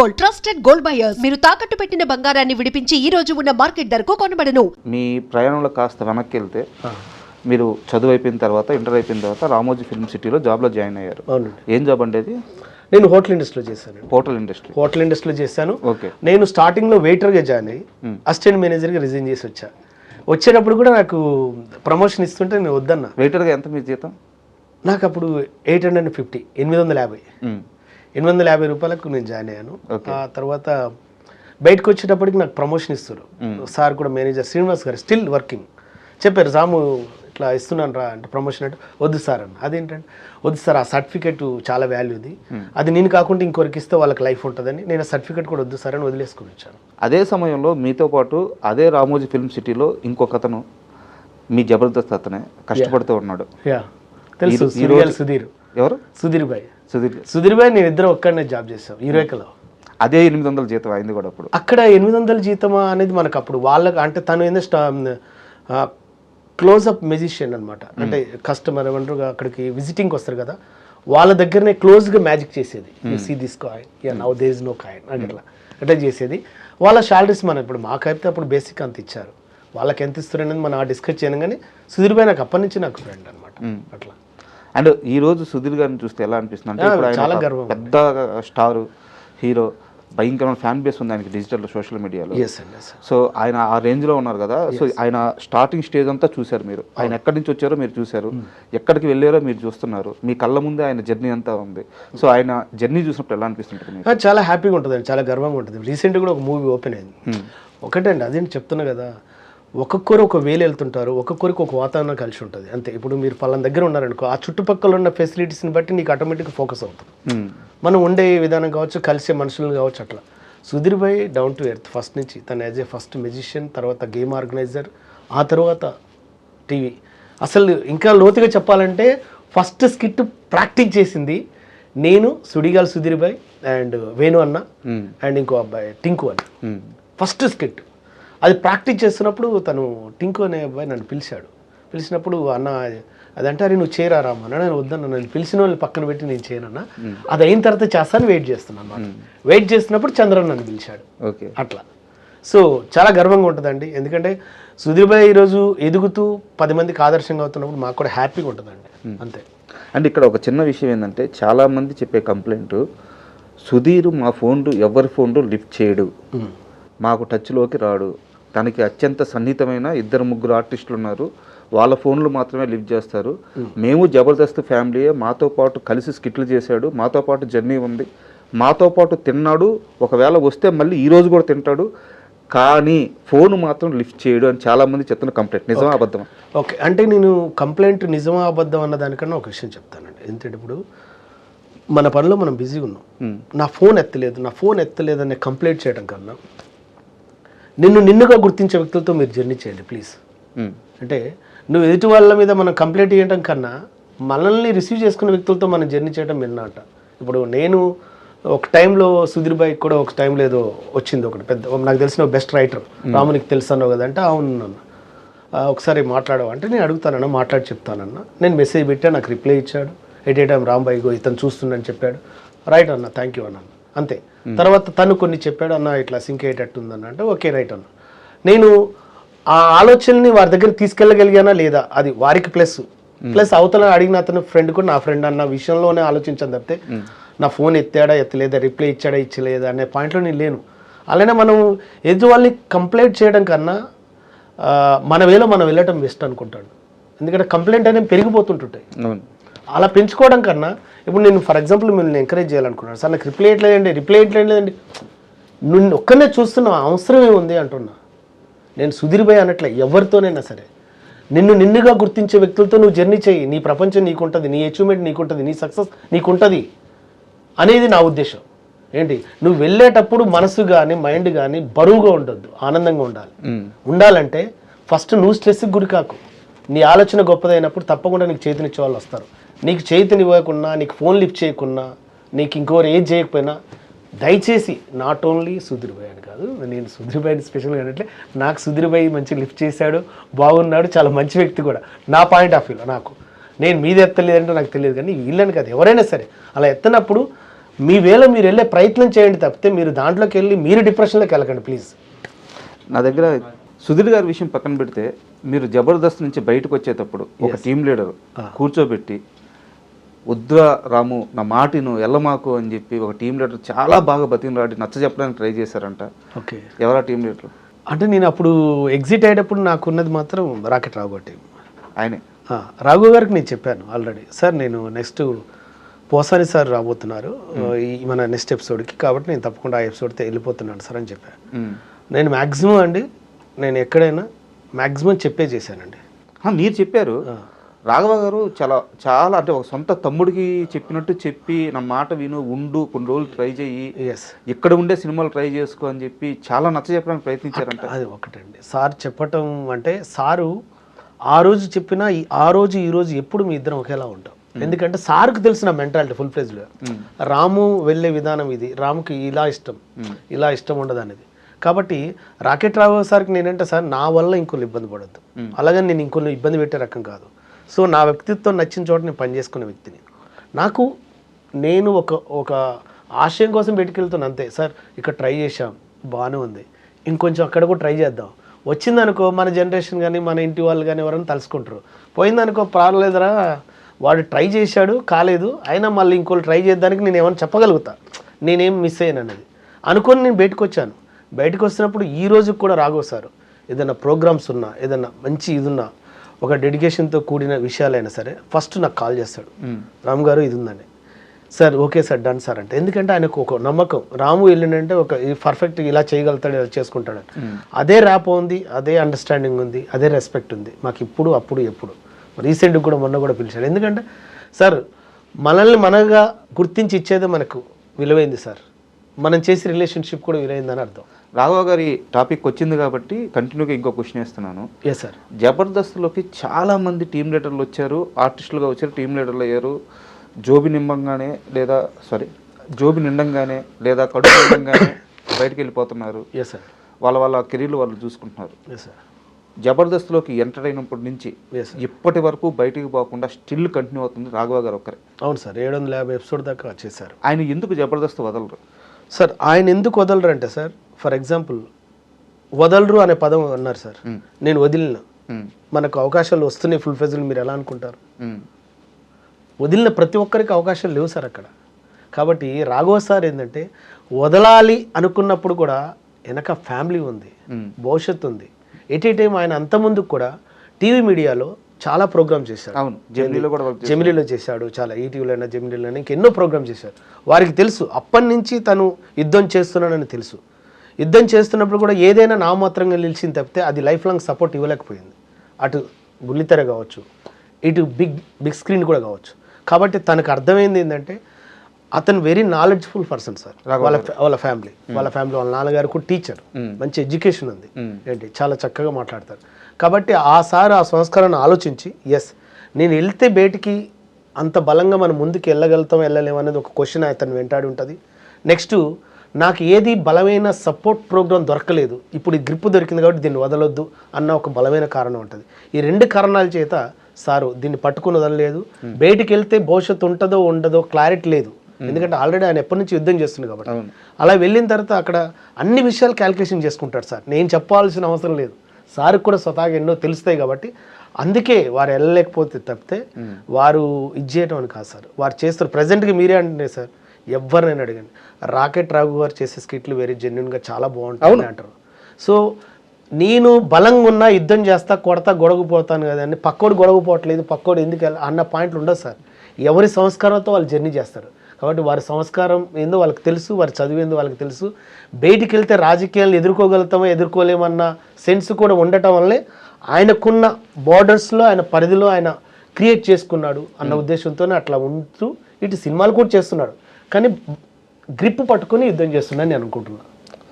Gold trusted gold buyers మీరు తాకట్టు పెట్టిన బంగారాన్ని విడిపించి ఈ రోజు ఉన్న మార్కెట్ ధరకు కొనబడను. మీ ప్రయాణంలో కాస్త వెనక్కి వెళ్తే మీరు చదువు అయిపోయిన తర్వాత ఇంటర్ అయిపోయిన తర్వాత రామోజీ ఫిల్మ్ సిటీలో జాబ్లో జాయిన్ అయ్యారు. అవునండి. ఏం జాబ్ అంటే అది? నేను హోటల్ ఇండస్ట్రీలో చేశాను హోటల్ ఇండస్ట్రీ. హోటల్ ఇండస్ట్రీలో చేశాను. ఓకే. నేను స్టార్టింగ్లో వెయిటర్గా జాయిన్ అయ్యి అసిస్టెంట్ మేనేజర్గా రిజైన్ చేసి వచ్చా. వచ్చేటప్పుడు కూడా నాకు ప్రమోషన్ ఇస్తుంటే నేను వద్దన్నా. వెయిటర్గా ఎంత మీ జీతం? నాకు అప్పుడు ఎయిట్ హండ్రెడ్ అండ్ ఫిఫ్టీ ఎనిమిది వందల యాభై. ఎనిమిది వందల యాభై రూపాయలకు నేను జాయిన్ అయ్యాను. ఆ తర్వాత బయటకు వచ్చేటప్పటికి నాకు ప్రమోషన్ ఇస్తారు సార్ కూడా మేనేజర్ శ్రీనివాస్ గారు స్టిల్ వర్కింగ్. చెప్పారు రాము ఇట్లా ఇస్తున్నాను రా అంటే ప్రమోషన్ అంటే వద్దు సార్ అన్న. అదేంటంటే వద్దు సార్ ఆ సర్టిఫికేట్ చాలా వాల్యూది అది నేను కాకుండా ఇంకొకరికి ఇస్తే వాళ్ళకి లైఫ్ ఉంటుందని నేను ఆ సర్టిఫికేట్ కూడా వద్దు సార్ అని వదిలేసుకుని వచ్చాను. అదే సమయంలో మీతో పాటు అదే రామోజీ ఫిల్మ్ సిటీలో ఇంకొక అతను మీ జబర్దస్త్ అతనే కష్టపడుతూ ఉన్నాడు. యా తెలుసు సుధీర్. ఎవరు? సుధీర్ భాయ్. సుధీర్ సుధీర్ భాయ్ నేను ఇద్దరు ఒక్కడనే జాబ్ చేసాం యూరేకలో అదే ఎనిమిది వందల జీతం అయింది కూడా అప్పుడు. అక్కడ ఎనిమిది వందల జీతమా అనేది మనకు అప్పుడు వాళ్ళకి అంటే తను ఏందో స్టా క్లోజ్అప్ మెజిషియన్ అనమాట అంటే కస్టమర్ ఏమంటారు అక్కడికి విజిటింగ్కి వస్తారు కదా వాళ్ళ దగ్గరనే క్లోజ్గా మ్యాజిక్ చేసేది. You see this coin yeah now there is no coin అని అట్లా. అట్లా చేసేది. వాళ్ళ శాలరీస్ మనం ఇప్పుడు మాకైతే అప్పుడు బేసిక్ అంత ఇచ్చారు. వాళ్ళకి ఎంత ఇస్తారు అనేది మనం డిస్కస్ చేయను కానీ సుధీర్ భాయ్ నాకు అప్పటి నుంచి నాకు ఫ్రెండ్ అనమాట అట్లా. అండ్ ఈ రోజు సుధీర్ గారిని చూస్తే ఎలా అనిపిస్తుంది అంటే ఇప్పుడు ఆయన. పెద్ద స్టార్ హీరో భయంకరమైన ఫ్యాన్ బేస్ ఉంది ఆయనకి డిజిటల్ సోషల్ మీడియాలో అండి సో ఆయన ఆ రేంజ్లో ఉన్నారు కదా సో ఆయన స్టార్టింగ్ స్టేజ్ అంతా చూశారు మీరు. ఆయన ఎక్కడి నుంచి వచ్చారో మీరు చూశారు. ఎక్కడికి వెళ్ళారో మీరు చూస్తున్నారు. మీ కళ్ళ ముందే ఆయన జర్నీ అంతా ఉంది. సో ఆయన జర్నీ చూసినప్పుడు ఎలా అనిపిస్తుంటుంది చాలా హ్యాపీగా ఉంటుంది చాలా గర్వంగా ఉంటుంది రీసెంట్గా కూడా ఒక మూవీ ఓపెన్ అయింది. ఒకటండి అదేంటి చెప్తున్నా కదా ఒక్కొక్కరు ఒక వేలు వెళ్తుంటారు ఒక్కొక్కరికి ఒక వాతావరణం కలిసి ఉంటుంది. అంతే. ఇప్పుడు మీరు పలానా దగ్గర ఉన్నారనుకో ఆ చుట్టుపక్కల ఉన్న ఫెసిలిటీస్ని బట్టి నీకు ఆటోమేటిక్గా ఫోకస్ అవుతుంది. మనం ఉండే విధానం కావచ్చు కలిసే మనుషులను కావచ్చు అట్లా. Sudheer bhai down to earth first నుంచి. తను యాజ్ ఏ ఫస్ట్ మెజిషియన్ తర్వాత గేమ్ ఆర్గనైజర్ ఆ తర్వాత టీవీ అసలు ఇంకా లోతుగా చెప్పాలంటే ఫస్ట్ స్కిట్ ప్రాక్టీస్ చేసింది నేను సుడిగాల్ సుధీర్ భాయ్ అండ్ వేణు అన్న. అండ్ ఇంకో అబ్బాయి టింకు అని మ్మ్. ఫస్ట్ స్కిట్ అది ప్రాక్టీస్ చేస్తున్నప్పుడు తను టింకు అనే అబ్బాయి నన్ను పిలిచాడు. పిలిచినప్పుడు అన్న అదంటే అరే నువ్వు చేరా రామా అన్న నేను వద్దన్న నన్ను పిలిచిన వాళ్ళని పక్కన పెట్టి నేను చేయనన్నా. అది అయిన తర్వాత చేస్తాను వెయిట్ చేస్తున్నాను అనమాట వెయిట్ చేస్తున్నప్పుడు చంద్రన్ నన్ను పిలిచాడు. ఓకే. అట్లా. సో చాలా గర్వంగా ఉంటుందండి. ఎందుకంటే సుధీర్ భాయ్ ఈరోజు ఎదుగుతూ పది మందికి ఆదర్శంగా అవుతున్నప్పుడు మాకు కూడా హ్యాపీగా ఉంటుందండి. అంతే. అండ్ ఇక్కడ ఒక చిన్న విషయం ఏంటంటే చాలా మంది చెప్పే కంప్లైంట్ సుధీర్ మా ఫోన్లు ఎవరి ఫోన్లు లిఫ్ట్ చేయడు. మాకు టచ్లోకి రాడు. తనకి అత్యంత సన్నిహితమైన ఇద్దరు ముగ్గురు ఆర్టిస్టులు ఉన్నారు. వాళ్ళ ఫోన్లు మాత్రమే లిఫ్ట్ చేస్తారు. మేము జబర్దస్త్ ఫ్యామిలీయే. మాతో పాటు కలిసి స్కిట్లు చేశాడు. మాతో పాటు జర్నీ ఉంది. మాతో పాటు తిన్నాడు. ఒకవేళ వస్తే మళ్ళీ ఈ రోజు కూడా తింటాడు. కానీ ఫోన్ మాత్రం లిఫ్ట్ చేయడు అని చాలా మంది చెప్తున్న కంప్లైంట్. నిజమా అబద్ధమా? ఓకే. అంటే నేను కంప్లైంట్ నిజమా అబద్ధం అన్న దానికన్నా ఒక విషయం చెప్తానండి. ఎందుకంటే ఇప్పుడు మన పనిలో మనం బిజీగా ఉన్నాం. నా ఫోన్ ఎత్తలేదు. నా ఫోన్ ఎత్తలేదు అనే కంప్లైంట్ చేయడం కన్నా నిన్ను నిన్నుగా గుర్తించే వ్యక్తులతో మీరు జర్నీ చేయండి ప్లీజ్. అంటే నువ్వు ఎదుటి వాళ్ళ మీద మనం కంప్లైంట్ చేయడం కన్నా మనల్ని రిసీవ్ చేసుకునే వ్యక్తులతో మనం జర్నీ చేయడం మిన్నట ఇప్పుడు నేను ఒక టైంలో సుధీర్ బాయ్ కూడా ఒక టైంలో ఏదో వచ్చింది ఒకటి పెద్ద నాకు తెలిసిన బెస్ట్ రైటర్ రామునికి తెలుసు అన్నావు కదా అంటే అవును ఒకసారి మాట్లాడవు అంటే నేను అడుగుతానన్న మాట్లాడి చెప్తానన్న. నేను మెసేజ్ పెట్టా నాకు రిప్లై ఇచ్చాడు. ఎట్ ఏ టైం రాంబాయ్ ఇతను చూస్తుండని చెప్పాడు. రైట్ అన్న థ్యాంక్ యూ అన్న. అంతే. తర్వాత తను కొన్ని చెప్పాడు అన్న ఇట్లా సింక్ అయ్యేటట్టు ఉందన్న అంటే ఓకే రైట్ అన్న. నేను ఆ ఆలోచనని వారి దగ్గర తీసుకెళ్ళగలిగానా లేదా? అది వారికి ప్లస్. ప్లస్ అవతల అడిగిన అతను ఫ్రెండ్ కూడా నా ఫ్రెండ్ అన్న విషయంలోనే ఆలోచించాను తప్పితే నా ఫోన్ ఎత్తాడా ఎత్తలేదా రిప్లై ఇచ్చాడా ఇచ్చలేదా? అనే పాయింట్లో నేను లేను. అలానే మనం ఎదుటి వాళ్ళని కంప్లైంట్ చేయడం కన్నా మన వేలో మనం వెళ్ళటం బెస్ట్ అనుకుంటాడు. ఎందుకంటే కంప్లైంట్ అనేవి పెరిగిపోతుంటుంటాయి. అలా పెంచుకోవడం కన్నా ఇప్పుడు నేను ఫర్ ఎగ్జాంపుల్ మిమ్మల్ని ఎంకరేజ్ చేయాలనుకున్నాను. సార్ నాకు రిప్లై ఇట్లేదండి రిప్లై ఇట్లేదండి నువ్వు ఒక్కనే చూస్తున్నా అవసరం ఏముంది అంటున్నా. నేను సుధీర్ భయ్ అనట్లే ఎవరితోనైనా సరే. నిన్ను నిన్నుగా గుర్తించే వ్యక్తులతో నువ్వు జర్నీ చేయి. నీ ప్రపంచం నీకుంటుంది నీ అచీవ్మెంట్ నీకుంటుంది నీ సక్సెస్ నీకుంటుంది అనేది నా ఉద్దేశం. ఏంటి? నువ్వు వెళ్ళేటప్పుడు మనసు కానీ మైండ్ కానీ బరువుగా ఉండొద్దు ఆనందంగా ఉండాలి. ఉండాలంటే ఫస్ట్ నువ్వు స్ట్రెస్కి గురి కాకు. నీ ఆలోచన గొప్పదైనప్పుడు తప్పకుండా నీకు చేతినిచ్చే వాళ్ళు వస్తారు. నీకు చేతిని ఇవ్వకున్నా నీకు ఫోన్ లిఫ్ట్ చేయకున్నా నీకు ఇంకోరు ఏది చేయకపోయినా దయచేసి నాట్ ఓన్లీ సుధీర్ భాయ్ అని కాదు నేను సుధీర్ భాయ్ని స్పెషల్గా అంటే నాకు సుధీర్ భాయ్ మంచి లిఫ్ట్ చేశాడు బాగున్నాడు చాలా మంచి వ్యక్తి కూడా. నా పాయింట్ ఆఫ్ వ్యూలో నాకు. నేను మీద ఎత్తలేదంటే నాకు తెలియదు కానీ వీళ్ళని కాదు ఎవరైనా సరే. అలా ఎత్తనప్పుడు మీ వేలో మీరు వెళ్ళే ప్రయత్నం చేయండి తప్పితే మీరు దాంట్లోకి వెళ్ళి మీరు డిప్రెషన్లోకి వెళ్ళకండి ప్లీజ్ నా దగ్గర సుధీర్ గారి విషయం పక్కన పెడితే మీరు జబర్దస్త్ నుంచి బయటకు వచ్చేటప్పుడు ఒక టీం లీడర్ కూర్చోబెట్టి వద్దురా రాము నా మాటిను ఎల్లమాకు అని చెప్పి ఒక టీం లీడర్ చాలా బాగా బతికినాడి నచ్చ చెప్పడానికి ట్రై చేశారంట. ఓకే. ఎవరా టీం లీడర్? అంటే నేను అప్పుడు ఎగ్జిట్ అయ్యేటప్పుడు నాకున్నది మాత్రం రాకెట్ రాబట్టి ఆయనే. ఆ, రాఘు గారికి నేను చెప్పాను ఆల్రెడీ. సార్ నేను నెక్స్ట్ పోసాని సార్ రాబోతున్నారు. ఈ మన నెక్స్ట్ ఎపిసోడ్కి కాబట్టి నేను తప్పకుండా ఆ ఎపిసోడ్తో వెళ్ళిపోతున్నాను సార్ అని చెప్పాను. నేను మ్యాక్సిమం అండి నేను ఎక్కడైనా మ్యాక్సిమం చెప్పే చేశానండి. మీరు చెప్పారు. రాఘవ గారు చాలా చాలా అంటే ఒక సొంత తమ్ముడికి చెప్పినట్టు చెప్పి నా మాట విను ఉండు కొన్ని రోజులు ట్రై చేయి ఎస్ ఇక్కడ ఉండే సినిమాలు ట్రై చేసుకో అని చెప్పి చాలా నచ్చ చెప్పడానికి ప్రయత్నించారంట. అది ఒకటండి. సార్ చెప్పటం అంటే సారు ఆ రోజు చెప్పినా ఈ- ఆ రోజు ఈ రోజు ఎప్పుడు మీ ఇద్దరం ఒకేలా ఉంటాం. ఎందుకంటే సార్కు తెలిసిన మెంటాలిటీ ఫుల్ ఫ్లెజ్లో. రాము వెళ్ళే విధానం ఇది. రాముకి ఇలా ఇష్టం. ఇలా ఇష్టం ఉండదు అనేది కాబట్టి రాకెట్ రావు సార్కి నేనంటే సార్ నా వల్ల ఇంకొన్ని ఇబ్బంది పడద్దు. అలాగని నేను ఇంకొన్ని ఇబ్బంది పెట్టే రకం కాదు. సో నా వ్యక్తిత్వం నచ్చిన చోట నేను పనిచేసుకునే వ్యక్తిని. నాకు నేను ఒక ఒక ఆశయం కోసం పెట్టుకెళ్తున్నా అంతే. సార్ ఇక్కడ ట్రై చేశాం బాగానే ఉంది. ఇంకొంచెం అక్కడ కూడా ట్రై చేద్దాం. వచ్చిందనుకో మన జనరేషన్ కానీ మన ఇంటి వాళ్ళు కానీ ఎవరైనా తలుసుకుంటారు. పోయిందనుకో పర్లేదురా వాడు ట్రై చేశాడు కాలేదు అయినా మళ్ళీ ఇంకోళ్ళు ట్రై చేద్దానికి నేను ఏమైనా చెప్పగలుగుతా. నేనేం మిస్ అయ్యాను అనేది. అనుకొని నేను బయటకు వచ్చాను బయటకు వచ్చినప్పుడు ఈ రోజుకి కూడా రాగోసారు సార్ ఏదైనా ప్రోగ్రామ్స్ ఉన్నా ఏదైనా మంచి ఇది ఉన్నా ఒక డెడికేషన్తో కూడిన విషయాలైనా సరే ఫస్ట్ నాకు కాల్ చేస్తాడు. రామ్ గారు ఇది ఉందని sir okay sir done sir అంటే. ఎందుకంటే ఆయనకు ఒక నమ్మకం. రాము వెళ్ళిండంటే ఒక పర్ఫెక్ట్ ఇలా చేయగలుగుతాడు ఇలా చేసుకుంటాడు. అదే ర్యాప్ ఉంది అదే అండర్స్టాండింగ్ ఉంది అదే రెస్పెక్ట్ ఉంది. మాకు ఇప్పుడు అప్పుడు ఎప్పుడు. రీసెంట్గా కూడా మొన్న కూడా పిలిచాడు. ఎందుకంటే సార్ మనల్ని మనగా గుర్తించి ఇచ్చేదే మనకు విలువైంది సార్. మనం చేసే రిలేషన్షిప్ కూడా విలువైందని అర్థం. రాఘవ గారి టాపిక్ వచ్చింది కాబట్టి కంటిన్యూగా ఇంకో క్వశ్చన్ వేస్తున్నాను. ఎస్ సార్ జబర్దస్త్లోకి చాలా మంది టీం లీడర్లు వచ్చారు. ఆర్టిస్టులుగా వచ్చారు టీం లీడర్లు అయ్యారు. జోబి నింబంగానే లేదా సారీ జోబి నిండంగానే లేదా కడుపు నిండంగానే బయటికి వెళ్ళిపోతున్నారు ఎస్ సార్ వాళ్ళ వాళ్ళ కెరీర్లు వాళ్ళు చూసుకుంటున్నారు. ఎస్ సార్ జబర్దస్త్లోకి ఎంటర్ అయినప్పటి నుంచి ఇప్పటి వరకు బయటికి పోకుండా స్టిల్ కంటిన్యూ అవుతుంది రాఘవ గారు ఒక్కరే. అవును సార్ ఏడు వందల యాభై ఎపిసోడ్ దాకా చేశారు ఆయన ఎందుకు జబర్దస్త్ వదలరు? సార్ ఆయన ఎందుకు వదలరు అంటే సార్ ఫర్ ఎగ్జాంపుల్ వదలరు అనే పదం అన్నారు సార్. నేను వదిలిన. మనకు అవకాశాలు వస్తున్నాయి ఫుల్ ఫెజులు మీరు ఎలా అనుకుంటారు? వదిలిన ప్రతి ఒక్కరికి అవకాశాలు లేవు సార్ అక్కడ. కాబట్టి రాఘవ సార్ ఏంటంటే వదలాలి అనుకున్నప్పుడు కూడా వెనక ఫ్యామిలీ ఉంది భవిష్యత్తు ఉంది. ఎట్ ఏ టైం ఆయన అంత ముందుకు కూడా టీవీ మీడియాలో చాలా ప్రోగ్రామ్ చేశారు. అవును జర్నీలో కూడా జమిలీలో చేశాడు చాలా ఈటీవీలో అయినా జమిలీలో అయినా ఇంకెన్నో ప్రోగ్రామ్ చేశాడు. వారికి తెలుసు అప్పటి నుంచి తను యుద్ధం చేస్తున్నాడని తెలుసు. యుద్ధం చేస్తున్నప్పుడు కూడా ఏదైనా నామాత్రంగా నిలిచింది తప్పితే అది లైఫ్ లాంగ్ సపోర్ట్ ఇవ్వలేకపోయింది. అటు బుల్లితెర కావచ్చు ఇటు బిగ్ బిగ్ స్క్రీన్ కూడా కావచ్చు. కాబట్టి తనకు అర్థమైంది ఏంటంటే అతను వెరీ నాలెడ్జ్ఫుల్ పర్సన్ సార్ వాళ్ళ వాళ్ళ ఫ్యామిలీ వాళ్ళ ఫ్యామిలీ వాళ్ళ నాన్నగారు కూడా టీచర్ మంచి ఎడ్యుకేషన్ ఉంది. ఏంటి? చాలా చక్కగా మాట్లాడతారు. కాబట్టి ఆ సార్ ఆ సంస్కారాన్ని ఆలోచించి ఎస్ నేను వెళ్తే బయటికి అంత బలంగా మనం ముందుకు వెళ్ళగలుగుతాం వెళ్ళలేము అనేది ఒక క్వశ్చన్ అతను వెంటాడి ఉంటుంది. నెక్స్ట్ నాకు ఏది బలమైన సపోర్ట్ ప్రోగ్రామ్ దొరకలేదు. ఇప్పుడు ఈ గ్రిప్ దొరికింది కాబట్టి దీన్ని వదలొద్దు అన్న ఒక బలమైన కారణం ఉంటుంది. ఈ రెండు కారణాల చేత సారు దీన్ని పట్టుకుని వదలలేదు బయటికి వెళ్తే భవిష్యత్తు ఉంటుందో ఉండదో క్లారిటీ లేదు. ఎందుకంటే ఆల్రెడీ ఆయన ఎప్పటి నుంచి యుద్ధం చేస్తుంది కాబట్టి. అలా వెళ్ళిన తర్వాత అక్కడ అన్ని విషయాలు క్యాల్కులేషన్ చేసుకుంటాడు సార్. నేను చెప్పాల్సిన అవసరం లేదు. సార్కి కూడా స్వతహాగా ఎన్నో తెలుస్తాయి కాబట్టి అందుకే వారు వెళ్ళలేకపోతే తప్పితే వారు ఇది చేయటం అని కాదు సార్. వారు చేస్తారు. ప్రజెంట్గా మీరే అంటే సార్. ఎవరినైనా అడగండి. రాకెట్ రాఘు గారు చేసే స్కిట్లు వెరీ జెన్యున్గా చాలా బాగుంటాయి అంటారు సో నేను బలంగా ఉన్నా యుద్ధం చేస్తా కొడతా గొడవపోతాను కదా అని పక్కోడు గొడవపోవట్లేదు పక్కోడు ఎందుకు వెళ్ళ- అన్న పాయింట్లు ఉండదు సార్. ఎవరి సంస్కారంతో వాళ్ళు జర్నీ చేస్తారు. కాబట్టి వారి సంస్కారం ఏందో వాళ్ళకి తెలుసు వారి చదువు ఏందో వాళ్ళకి తెలుసు. బయటికి వెళ్తే రాజకీయాలను ఎదుర్కోగలుగుతామో ఎదుర్కోలేమన్న సెన్స్ కూడా ఉండటం వల్లే ఆయనకున్న బార్డర్స్లో ఆయన పరిధిలో ఆయన క్రియేట్ చేసుకున్నాడు అన్న ఉద్దేశంతోనే అట్లా ఉంటూ ఇటు సినిమాలు కూడా చేస్తున్నాడు. కానీ గ్రిప్ పట్టుకొని యుద్ధం చేస్తున్నాను నేను అనుకుంటున్నాను